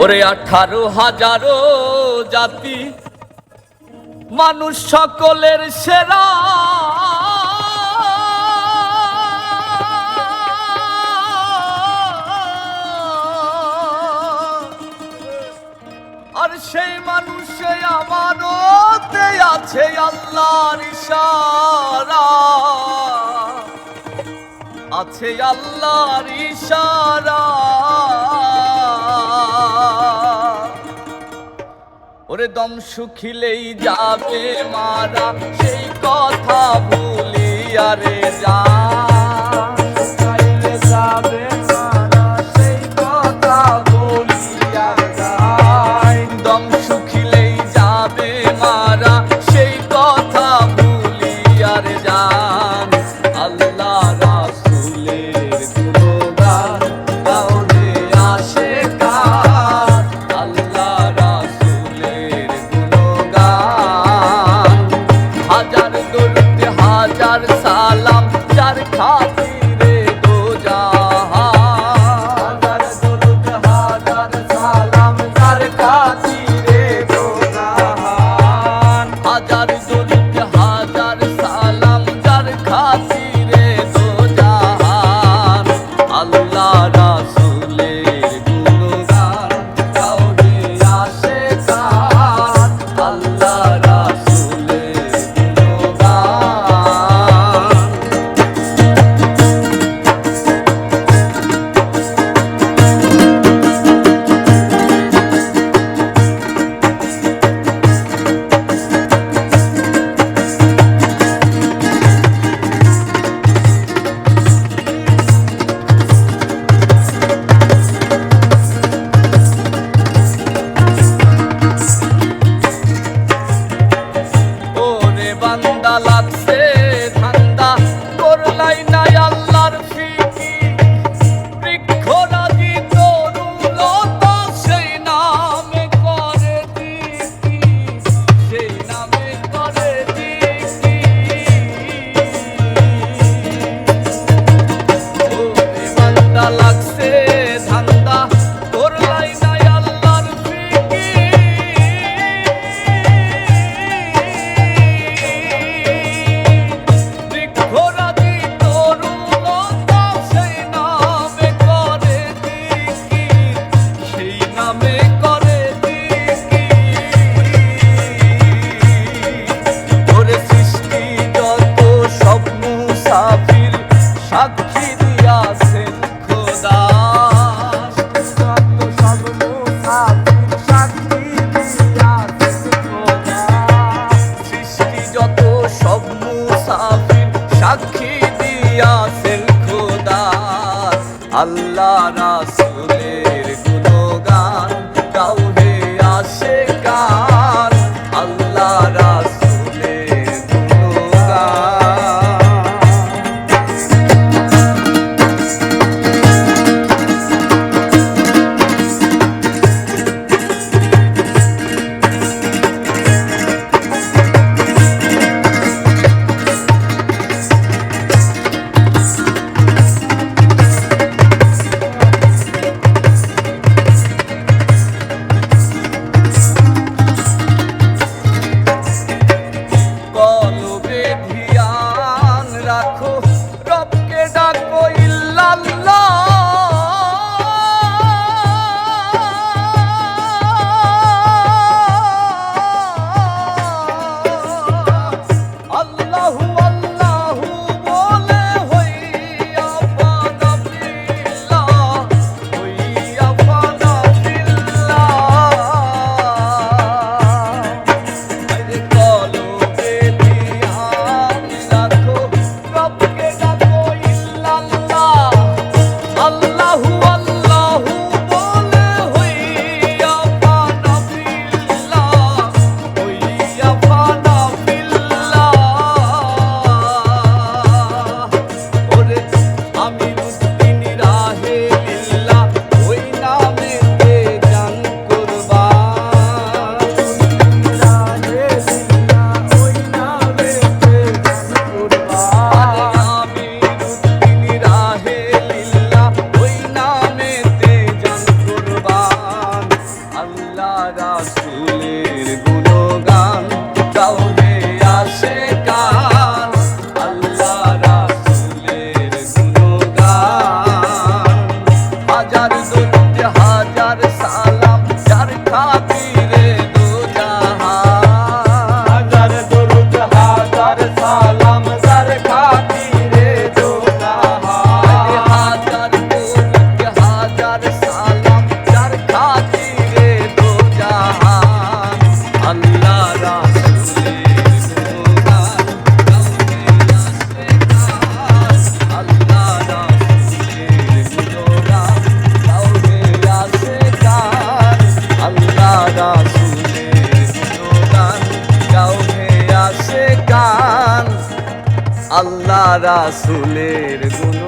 ওরে আঠারো হাজারো জাতি, মানুষ সকলের সেরা। আর সেই মানুষে আমানতে আছে আল্লাহর ইশারা। আছে আল্লাহর ইশারা। ওরে দম শুখিলেই যাবে মারা সেই কথা ভুলি আরে যা। যার সালাম যার খাতি আল্লাহ রাস আল্লাহ রাসুলের গুণ